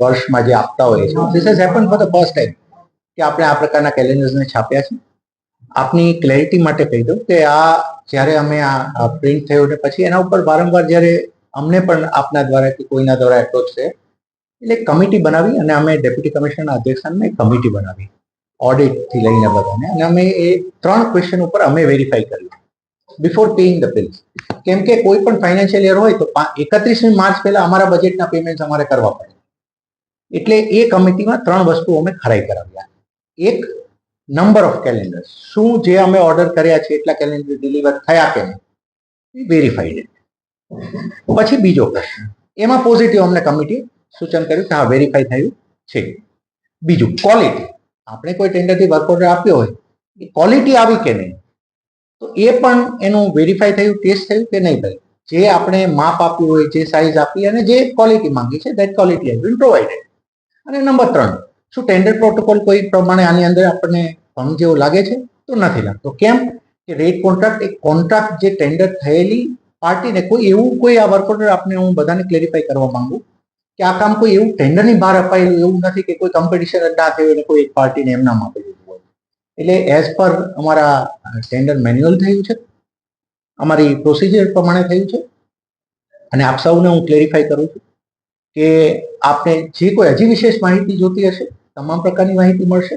વર્ષમાં જે આપતા હોઈએ છીએ this has happen for the first time કે આપણે આ પ્રકારના કેલેન્ડર્સને છાપ્યા છે. આપની ક્લેરિટી માટે કહી દઉં કે આ જ્યારે અમે આ પ્રિન્ટ થયું ને પછી એના ઉપર વારંવાર જ્યારે અમને પણ આપના દ્વારા કે કોઈના દ્વારા એપ્રોચ છે, એટલે કમિટી બનાવી અને અમે ડેપ્યુટી કમિશનરના અધ્યક્ષસ્થાનમાં એક કમિટી બનાવી. ઓડિટથી લઈને બધાને. અને અમે એ ત્રણ ક્વેશ્ચન ઉપર અમે વેરીફાઈ કર્યું. બિફોર પેઇંગ ધ બિલ્સ કેમ કે કોઈ પણ ફાઇનાન્શિયલ યર હોય તો એકત્રીસમી માર્ચ પહેલા અમારા બજેટના પેમેન્ટ અમારે કરવા પડે. એટલે એ કમિટીમાં ત્રણ વસ્તુ અમે ખરાઈ કરાવ્યા. એક નંબર ઓફ કેલેન્ડર શું જે અમે ઓર્ડર કર્યા છે, એટલા કેલેન્ડર ડિલિવર થયા કે નહીં વેરીફાઈડ પછી બીજો પ્રશ્ન. એમાં પોઝિટિવ અમને કમિટી સૂચન કર્યું કે હા વેરીફાઈ થયું છે. બીજું ક્વોલિટી આપણે કોઈ ટેન્ડરથી વર્ક ઓર્ડર આપ્યો હોય, એ ક્વોલિટી આવી કે નહીં, તો એ પણ એનું વેરીફાઈ થયું ટેસ્ટ થયું કે નહીં થયું જે આપણે માપ આપ્યું હોય, જે સાઇઝ આપી અને જે ક્વોલિટી માંગી છે that quality has been provided અને નંબર ત્રણ, શું ટેન્ડર પ્રોટોકોલ કોઈ પ્રમાણે આની અંદર આપણને ભંગ જેવો લાગે છે? તો નથી લાગતો. કેમ? કે રેટ કોન્ટ્રાક્ટ એક કોન્ટ્રાક્ટ જે ટેન્ડર થયેલી પાર્ટીને કોઈ એવું કોઈ આ વર્ક ઓર્ડર આપને હું બધાને ક્લેરિફાઈ કરવા માંગુ કે આ કામ કોઈ એવું ટેન્ડરની બહાર અપાયેલું એવું નથી કે કોઈ કોમ્પિટિશન જ ના થયું અને કોઈ એક પાર્ટીને એમ નામ આપી દીધું હોય એટલે એઝ પર અમારા ટેન્ડર મેન્યુઅલ થયું છે. અમારી પ્રોસિજર પ્રમાણે થયું છે. અને આપ સૌને હું ક્લેરિફાઈ કરું છું. કે આપને જે કોઈ હજી વિશેષ માહિતી જોતી હશે તમામ પ્રકારની માહિતી મળશે.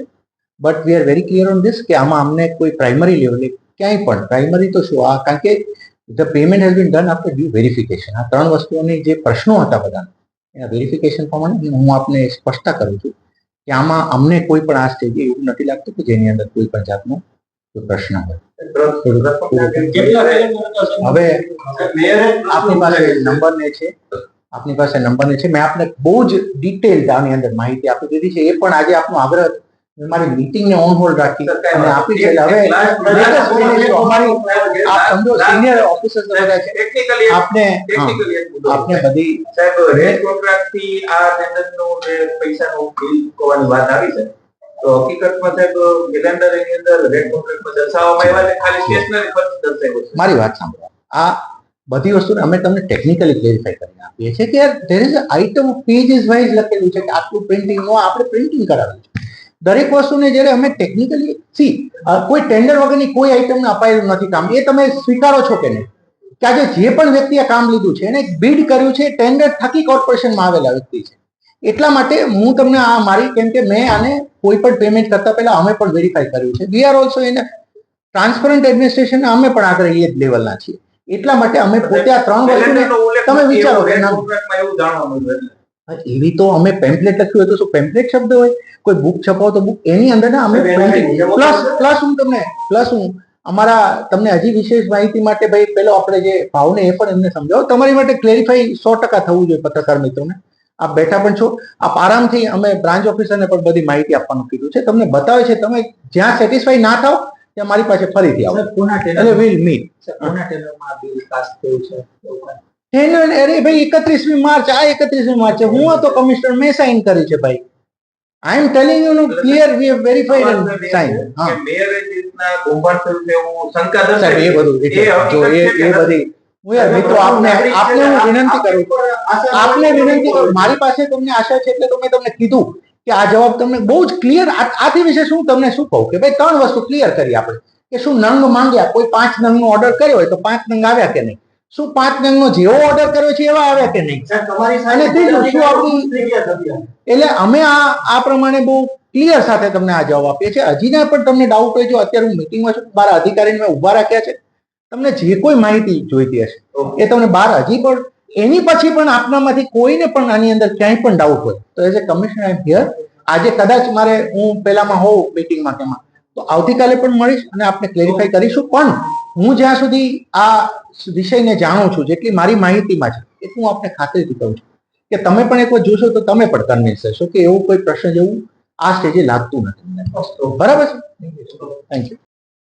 But we are very clear on this કે આમાં અમને કોઈ પ્રાઇમરી લેવલે ક્યાંય પણ પ્રાઇમરી તો શું? આ કારણ કે the payment has been done after due verification આ ત્રણ વસ્તુઓની જે પ્રશ્નો હતા બધા એના વેરિફિકેશન પ્રમાણે હું આપને સ્પષ્ટતા કરું છું કે આમાં અમને કોઈ પણ આ સ્ટેજે એવું નથી લાગતું કે જેની અંદર કોઈ પણ જાતનો કોઈ પ્રશ્ન હોય. હવે આપની પાસે નંબર ને છે. આપની પાસે નંબર છે. મેં આપને બહુ જ ડિટેલ આની અંદર માહિતી આપી દીધી છે. એ પણ આજે આપનો આગ્રહ મારી મીટિંગ ને ઓન હોલ્ડ રાખી અને આપી છે. હવે આપ. સમજો સિનિયર ઓફિસર્સ બધા છે. આપને ટેકનિકલી આપને બધી સાહેબ રેડ કોન્ટ્રાક્ટથી આ ટેન્ડરનું જે પૈસાનું બિલ કોવાની વાત આવી છે? તો હકીકતમાં સાહેબ કેલેન્ડર એની અંદર રેડ કોન્ટ્રાક્ટમાં દર્શાવવામાં આવ્યા છે. ખાલી સ્ટેશનરી ખર્ચ દર્શાવ્યો છે. મારી વાત સાંભળો. આ બધી વસ્તુને અમે તમને ટેકનિકલી ક્લેરિફાઈ કરીને આપીએ છીએ કે there is item pages wise લખેલું છે કે આટલું પ્રિન્ટિંગ આપણે પ્રિન્ટિંગ કરાવ્યું છે. દરેક વસ્તુને જ્યારે અમે ટેકનિકલી સી કોઈ ટેન્ડર વગરની કોઈ આઇટમને અપાયેલું નથી કામ. એ તમે સ્વીકારો છો કે નહીં? કે આજે જે પણ વ્યક્તિએ કામ લીધું છે, એને બીડ કર્યું છે ટેન્ડર થકી કોર્પોરેશનમાં આવેલા વ્યક્તિ છે. એટલા માટે હું તમને આ મારી, કેમ કે મેં આને કોઈ પણ પેમેન્ટ કરતા પહેલા અમે પણ વેરીફાઈ કર્યું છે. We are also in transparent administration અમે પણ આગળ એ જ લેવલના છીએ. એટલા માટે અમે પોતે આ ત્રણ વસ્તુને તમે વિચારો એવું તો અમે પેમ્પલેટ લખ્યું હોય તો શું પેમ્પલેટ શબ્દ હોય? કોઈ બુક છપાવો તો બુક એની અંદર ના અમે પ્લસ પ્લસ હું તમને પ્લસ હું અમારા તમને હજી વિશેષ માહિતી માટે ભાઈ પેલો આપણે જે ભાવને એ પણ એમને સમજાવો. તમારી માટે ક્લેરિફાઈ સો ટકા થવું જોઈએ પત્રકાર મિત્રોને. આપ બેઠા પણ છો. આપ આરામથી અમે બ્રાન્ચ ઓફિસરને પણ બધી માહિતી આપવાનું કીધું છે. તમને બતાવે છે તમે જ્યાં સેટિસ્ફાઈ ના થાવ ત્યાં મારી પાસે ફરીથી આવો એટલે વિલ મીટ ટેન્ડર અરે ભાઈ એકત્રીસમી માર્ચ આ એકત્રીસમી માર્ચ છે. હું હતો કમિશનર મેં સાઇન કરી છે ભાઈ. I am telling you no clear we have verified and sign હા. એ કૌભાંડ થયું છે એવું શંકા સાહેબ એ બધું એ. જો એ એ બધી હું યાર મિત્રો આપને આપને હું વિનંતી કરું આપને વિનંતી કરું મારી પાસે તમને આશા છે એટલે તો મેં તમને કીધું. કે આ જવાબ તમને બહુ જ ક્લિયર આથી વિશે શું તમને શું કહું કે ભાઈ ત્રણ વસ્તુ ક્લિયર કરી આપણે કે શું નંગ માંગ્યા કોઈ પાંચ નંગનો ઓર્ડર કર્યો હોય તો પાંચ નંગ આવ્યા કે નહીં? શું પાંચ નંગનો જેવો ઓર્ડર કર્યો છે એવા આવ્યા કે નહીં? અને ત્રીજું શું આપણી એટલે અમે આ આ પ્રમાણે બહુ ક્લિયર સાથે તમને આ જવાબ આપીએ છીએ. હજીના પણ તમને ડાઉટ હોય જો અત્યારે હું મિટિંગમાં છું મારા અધિકારીને મેં ઊભા રાખ્યા છે. તમને જે કોઈ માહિતી જોઈતી હશે એ તમને બહાર હજી પણ એની પછી પણ આપનામાંથી કોઈને પણ આની અંદર ક્યાંય પણ ડાઉટ હોય તો as a commissioner I here આજે કદાચ મારે હું પહેલામાં હોઉં મિટિંગમાં તેમાં તો આવતીકાલે પણ મળીશ અને આપણે ક્લેરિફાઈ કરીશું. પણ હું જ્યાં સુધી આ વિષયને જાણું છું જેટલી મારી માહિતીમાં છે એટલું હું આપને ખાતરીથી કહું છું કે તમે પણ એક વાર જોશો તો તમે પણ કન્વિન્સ થશો કે એવું કોઈ પ્રશ્ન જેવું આ સ્ટેજે લાગતું નથી. બરાબર છે? Thank you